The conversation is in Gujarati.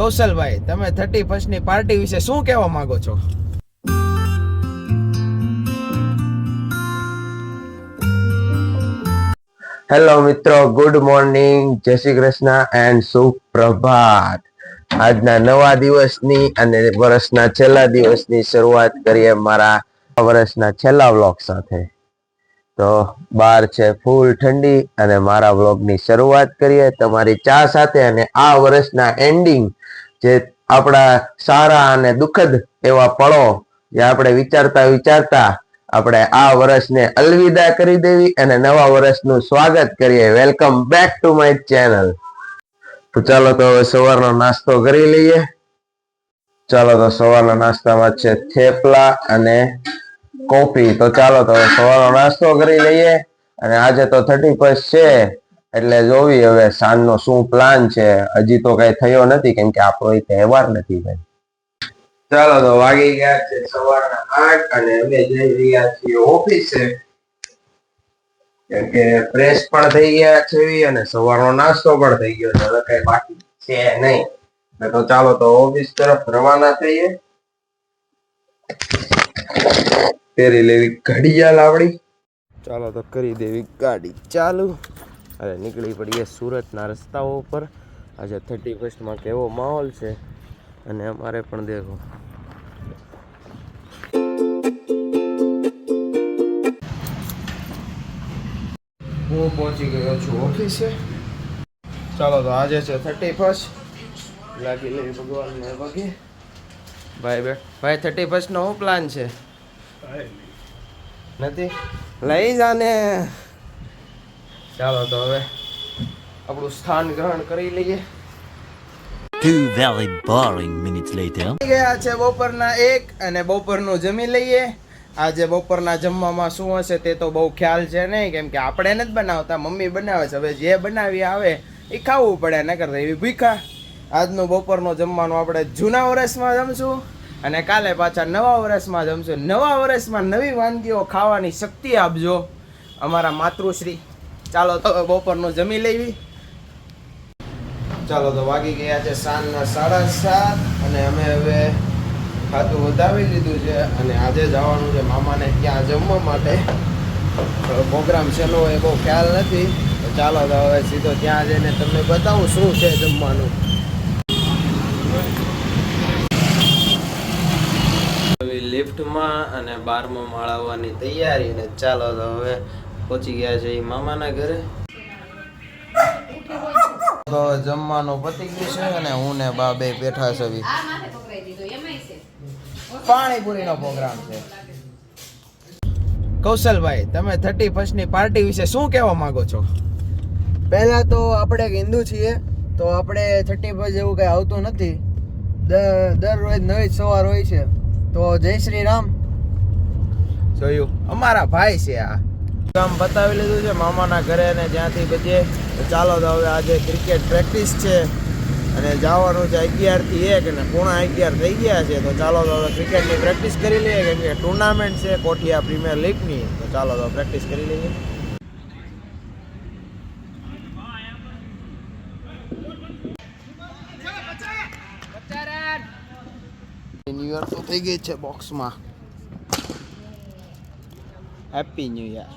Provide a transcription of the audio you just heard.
કૌશલભાઈ, તમે થર્ટી ફર્સ્ટની પાર્ટી વિશે શું કહેવા માંગો છો? હેલો મિત્રો ગુડ મોર્નિંગ જય શ્રી કૃષ્ણ એન્ડ સુપ્રભાત. આજના નવા દિવસની અને વર્ષના છેલ્લા દિવસની શરૂઆત કરીએ મારા વર્ષના છેલ્લા વ્લોગ સાથે. તો બાર છે ફૂલ ઠંડી અને મારા વ્લોગની શરૂઆત કરીએ તમારી ચા સાથે અને આ વર્ષના એન્ડિંગ જે આપણા સારા અને દુઃખદ એવા પળો જે આપણે વિચારતા વિચારતા આપણે આ વર્ષને અલવિદા કરી દેવી અને નવા વર્ષનું સ્વાગત કરીએ. Welcome back to my channel તો ચાલો તો હવે સવારનો નાસ્તો કરી લઈએ. ચાલો તો સવારના નાસ્તામાં છે થેપલા અને કોફી. તો ચાલો તો સવારનો નાસ્તો કરી લઈએ. અને આજે તો થર્ટી ફર્સ્ટ છે, એટલે જોવી હવે સાંજનો શું પ્લાન છે. હજી તો કઈ થયો નથી, કેમ કે આપણો તહેવાર નથી ભાઈ. ચાલો તો વાગી ગયા છે સવારના આઠ અને અમે જઈ રહ્યા છીએ ઓફિસે. કે ફ્રેશ પણ થઈ ગયા છે અને સવારનો નાસ્તો પણ થઈ ગયો છે. કઈ બાકી છે નહીં. તો ચાલો તો ઓફિસ તરફ રવાના થઈએ. પહેરી લેવી ઘડિયાળ આવડી ચાલો તો કરી દેવી ગાડી. ચાલુ. અરે નીકળી પડીએ સુરતના રસ્તાઓ ઉપર. આજે થર્ટી ફર્સ્ટમાં કેવો માહોલ છે અને અમારે પણ દેખો. હું પહોંચી ગયો છું ઓફિસે. ચાલો તો આજે છે થર્ટી ફર્સ્ટ લાગી લેવી ભગવાનને વગે. ભાઈ ભાઈ થર્ટી ફર્સ્ટ નો શું પ્લાન છે? નથી? લઈ જાને. ચાલો તો હવે આપણું સ્થાન ગ્રહણ કરી લઈએ. Two very boring minutes later. ગયા છે બપોરના એક અને બપોરનું જમી લઈએ. આજે બપોરના જમવામાં શું હશે તે તો બહુ ખ્યાલ છે નહીં કેમ કે આપણે નથી બનાવતા મમ્મી બનાવે છે. હવે જે બનાવી આવે એ ખાવું પડે નકર એવી ભૂખા. આજનું બપોરનું જમવાનું આપણે જૂના વર્ષમાં જમશું. અને કાલે પાછા નવા વર્ષમાં જમશું. નવા વર્ષમાં નવી વાનગીઓ ખાવાની શક્તિ આપજો. અમારા માતૃશ્રી. ચાલો તો બપોરનું જમી લેવી. ચાલો તો વાગી ગયા છે સાંજના સાડા સાત અને અમે હવે ખાતું વધાવી લીધું છે અને આજે જવાનું છે મામાને ત્યાં જમવા માટે. પ્રોગ્રામ છેલ્લો એ બહુ ખ્યાલ નથી. તો ચાલો તો હવે સીધો ત્યાં જઈને તમને બતાવું શું છે જમવાનું. લિફ્ટમાં અને બારમો માળ આવવાની તૈયારી ને ચાલો તો હવે પહોંચી ગયા છે એ મામાના ઘરે. તો જમવાનું પતી ગયું છે અને હું ને બા બે બેઠા છે. પાણીપુરીનો પ્રોગ્રામ છે. કૌશલભાઈ, તમે થર્ટી ફર્સ્ટની પાર્ટી વિશે શું કહેવા માંગો છો? પહેલા તો આપણે હિન્દુ છીએ, તો આપણે થર્ટી ફર્સ્ટ જેવું કઈ આવતું નથી. દર દરરોજ નવી સવાર હોય છે. તો જય શ્રી રામ જોયું. અમારા ભાઈ છે આ. કામ બતાવી લીધું છે મામાના ઘરે ને જ્યાંથી બધે તો ચાલો તો હવે આજે ક્રિકેટ પ્રેક્ટિસ છે અને જવાનું છે અગિયારથી એક અને પૂણા અગિયાર થઈ ગયા છે. તો ચાલો તો હવે ક્રિકેટની પ્રેક્ટિસ કરી લઈએ કેમ કે ટુર્નામેન્ટ છે કોઠિયા પ્રીમિયર લીગની તો ચાલો તો પ્રેક્ટિસ કરી લઈએ. ન્યુ યર તો થઈ ગઈ છે બોક્સમાં હેપી ન્યુ યર